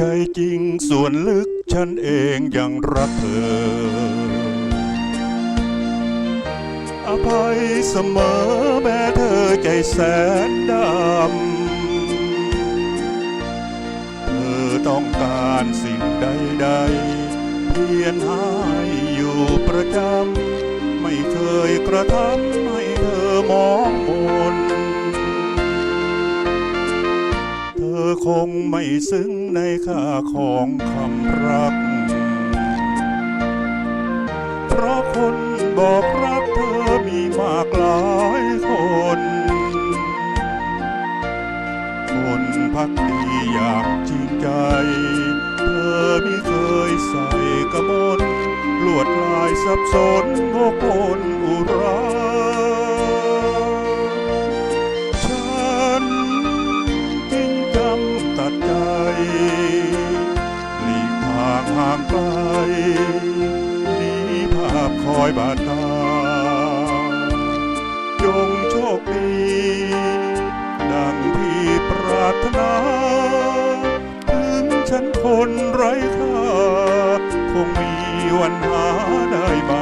ใจจริงส่วนลึกฉันเองยังรักเธอ อภัยเสมอแม้เธอใจแสนดำ เธอต้องการสิ่งใดๆเพียรหายอยู่ประจำ ไม่เคยกระทำ อคงไม่ซึ้งในค่าของคำรัก เพราะคนบอกรักเธอมีมากหลายคนคนพักดีอย่างจริงใจ เธอไม่เคยใส่กระมนลวดลายสับสนโมกลอุรา บาตาจงโชคดี ดังที่ปรารถนา ถึงฉันคนไร้ค่า คงมีวันหาได้ไหม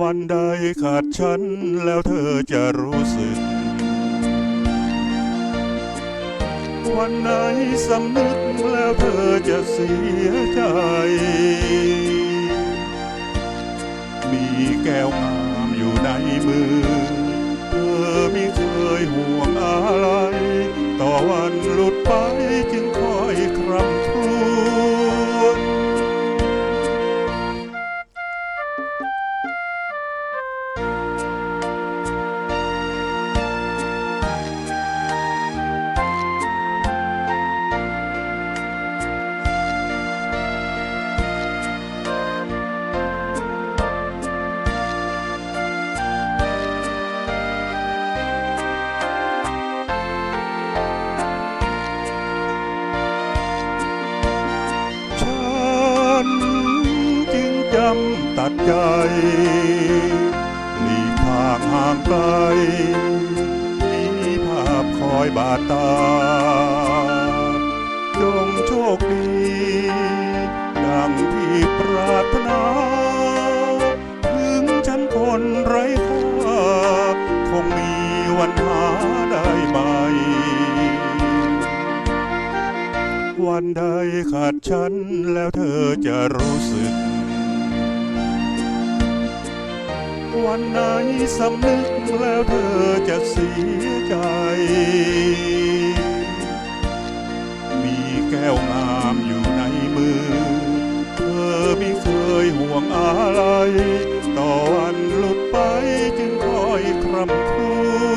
วันใดขาดฉันแล้วเธอจะรู้สึก วันไหนสำนึกแล้วเธอจะเสียใจ มีแก้วงามอยู่ในมือ เธอไม่เคยห่วงอะไร ต่อวันหลุดไปจึงคอยครำครวญ จึงจำตัดใจหลีกทางห่างไกลมีภาพคอยบาดตา จงโชคดี ดังที่ปรารถนา ถึงฉันคนไร้ค่าคงมีวันหาได้ไหมวันใดขาดฉันแล้วเธอจะรู้สึก วันไหนสำนึกแล้วเธอจะเสียใจ มีแก้วงามอยู่ในมือ เธอไม่เคยห่วงอะไร ต่อวันหลุดไปจึงคอยคร่ำครว